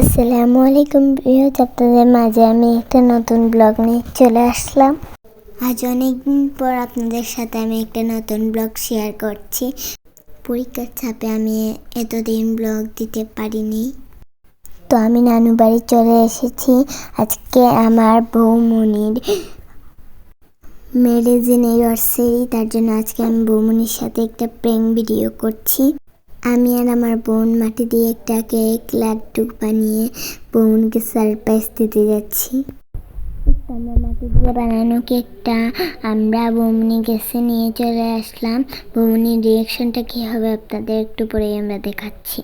আসসালামু আলাইকুম প্রিয় আপনাদের মাঝে আমি একটা নতুন ব্লগ নিয়ে চলে আসলাম। আজ অনেকদিন পর আপনাদের সাথে আমি একটা নতুন ব্লগ শেয়ার করছি। পরীক্ষার চাপে আমি এতদিন ব্লগ দিতে পারিনি। তো আমি নানু বাড়ি চলে এসেছি। আজকে আমার বৌমনির ম্যারেজ অ্যানিভার্সারি তার জন্য আজকে আমি বৌমনির সাথে একটা প্রেং ভিডিও করছি। আমি আর আমার বোন মাটি দিয়ে একটা কেক লাড্ডু বানিয়ে বোনকে সারপ্রাইজ দিতে যাচ্ছি। আমরা মাটি দিয়ে বানানো কেকটা আমরা বৌমনি গেছে নিয়ে চলে আসলাম। বৌমনির রিয়েকশনটা কী হবে আপনাদের একটু পরেই আমরা দেখাচ্ছি।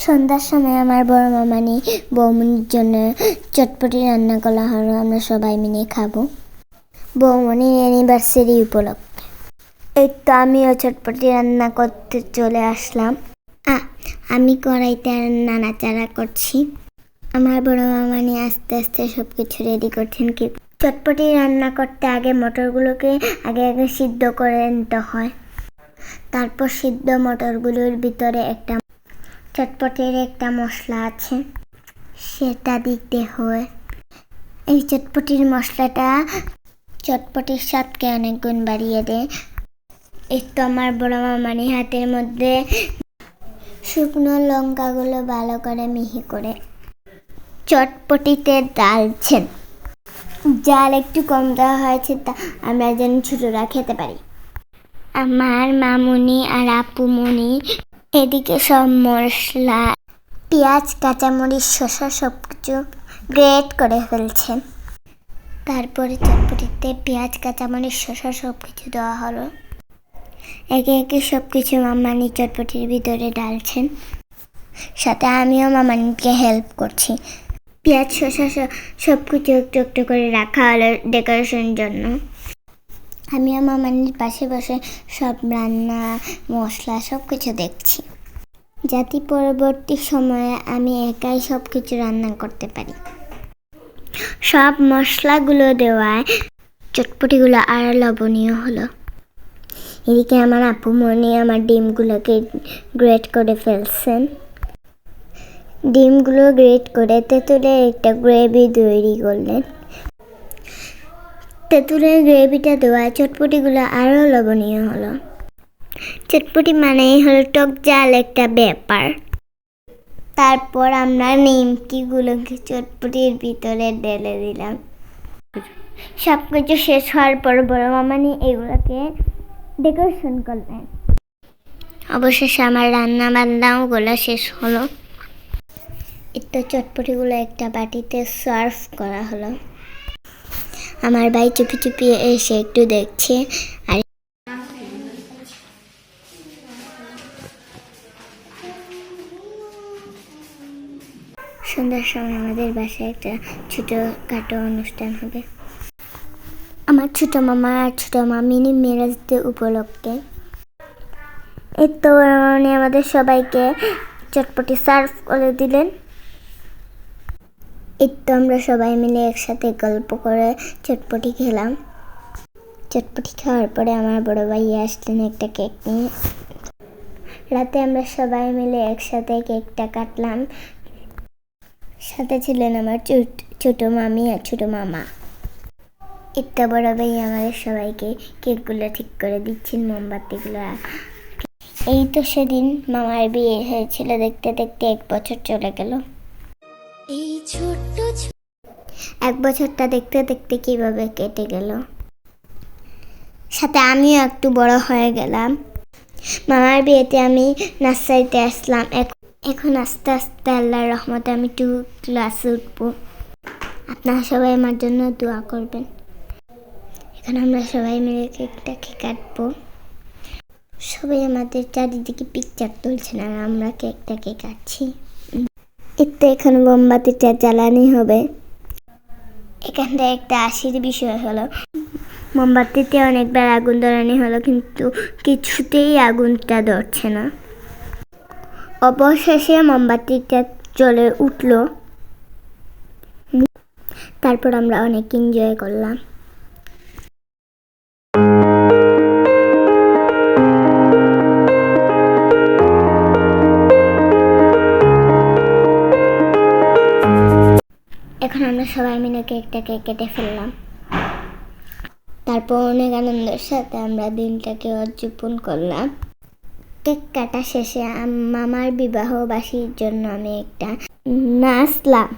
সন্ধ্যার সময় আমার বড় মামানি বৌমনির জন্য চটপটি রান্না করা হলো আমরা সবাই মিলে খাব। বৌমনির অ্যানিভার্সারি উপলক্ষে। এই তো আমিও চটপটি রান্না করতে চলে আসলাম। আ, আমি কড়াইতে নাড়াচাড়া করছি। আমার বড় মামানি আস্তে আস্তে সব কিছু রেডি করছেন কি? চটপটি রান্না করতে আগে মটরগুলোকে আগে আগে সিদ্ধ করে নিতে হয়। তারপর সিদ্ধ মটরগুলোর ভিতরে একটা চটপটির একটা মশলা আছে, সেটা দিতে হয়। এই চটপটির মশলাটা চটপটির স্বাদকে অনেক গুণ বাড়িয়ে দেয়। এই তো আমার বড় মামানি হাতের মধ্যে শুকনো লঙ্কাগুলো ভালো করে মিহি করে। চটপটিতে ডালছেন জাল একটু কম দেওয়া হয়েছে তা আমরা যেন ছোটরা খেতে পারি। আমার মামুনি আর আপুমনি এদিকে সব মশলা, পেঁয়াজ, কাঁচামরিচ, শসা সব কিছু গ্রেট করে ফেলছেন। তারপরে চটপটিতে পেঁয়াজ, কাঁচামরিচ, শসা সব কিছু দেওয়া হলো। একে একে সব কিছু মামানি চটপটির ভিতরে ডালছেন সাথে আমিও মামানিকে হেল্প করছি। পেঁয়াজ, শসা সব কিছু একটু একটু করে রাখা হলো ডেকোরেশনের জন্য। আমিও মানির পাশে বসে সব রান্না, মশলা সব কিছু দেখছি। যাতে পরবর্তী সময়ে আমি একাই সব কিছু রান্না করতে পারি। সব মশলাগুলো দেওয়ায় চটপটিগুলো আরও লবণীয় হলো। এদিকে আমার আপু মনে আমার ডিমগুলোকে গ্রেট করে ফেলছেন। ডিমগুলো গ্রেট করে তেঁতুলের একটা গ্রেভি তৈরি করলেন। তেঁতুলের গ্রেভিটা দেওয়া চটপটিগুলো আরও লবণীয় হলো। চটপটি মানেই হলো টক জাল একটা ব্যাপার তারপর আমরা নিমকিগুলোকে চটপটির ভিতরে ঢেলে দিলাম। সব কিছু শেষ হওয়ার পর বড় মামানি এগুলোকে ডেকোরেশন করলেন অবশেষে আমার রান্না বান্নাওগুলো শেষ হলো। একটু চটপটিগুলো একটা বাটিতে সার্ভ করা হলো। আমার ভাই চুপি চুপি এসে একটু দেখছে আর সন্ধ্যার সময় আমাদের বাসায় একটা ছোটো খাটো অনুষ্ঠান হবে। আমার ছোট মামা আর ছোট মামিনি মেরাজ ডে উপলক্ষে। এই তো আমাদের সবাইকে চটপটি সার্ভ করে দিলেন। এই তো আমরা সবাই মিলে একসাথে গল্প করে চটপটি খেলাম। চটপটি খাওয়ার পরে আমার বড় ভাই আসলেন একটা কেক নিয়ে। রাতে আমরা সবাই মিলে একসাথে কেকটা কাটলাম। সাথে ছিলেন আমার ছোট- মামি আর ছোট মামা। ইত্যা বড় ভাই আমাদের সবাইকে কেকগুলো ঠিক করে দিচ্ছেন, মোমবাতিগুলো। এই তো সেদিন মামার বিয়ে হয়েছিল, দেখতে দেখতে এক বছর চলে গেল। এক বছরটা দেখতে দেখতে কীভাবে কেটে গেল। সাথে আমিও একটু বড় হয়ে গেলাম। মামার বিয়েতে আমি নার্সারিতে আসলাম। এখন আস্তে আস্তে আল্লাহর রহমতে আমি টু ক্লাসে উঠবো। আপনারা সবাই আমার জন্য দোয়া করবেন। এখন আমরা সবাই মিলে কেকটাকে কাটবো। সবাই আমাদের চারিদিকে পিকচার তুলছেন আর আমরা কেকটাকে কাটছি। এতে এখন মোমবাতিটা জ্বালানি হবে। এখানটা একটা আশির বিষয় হলো, মোমবাতিতে অনেকবার আগুন ধরানি হলো, কিন্তু কিছুতেই আগুনটা ধরছে না। অবশেষে মোমবাতিটা জ্বলে উঠল। তারপর আমরা অনেক এনজয় করলাম। আমরা সবাই মিলে কেকটাকে কেটে ফেললাম। তারপর অনেক আনন্দের সাথে আমরা দিনটাকে উদযাপন করলাম। কেক কাটা শেষে মামার বিবাহবাসীর জন্য আমি একটা নাচলাম।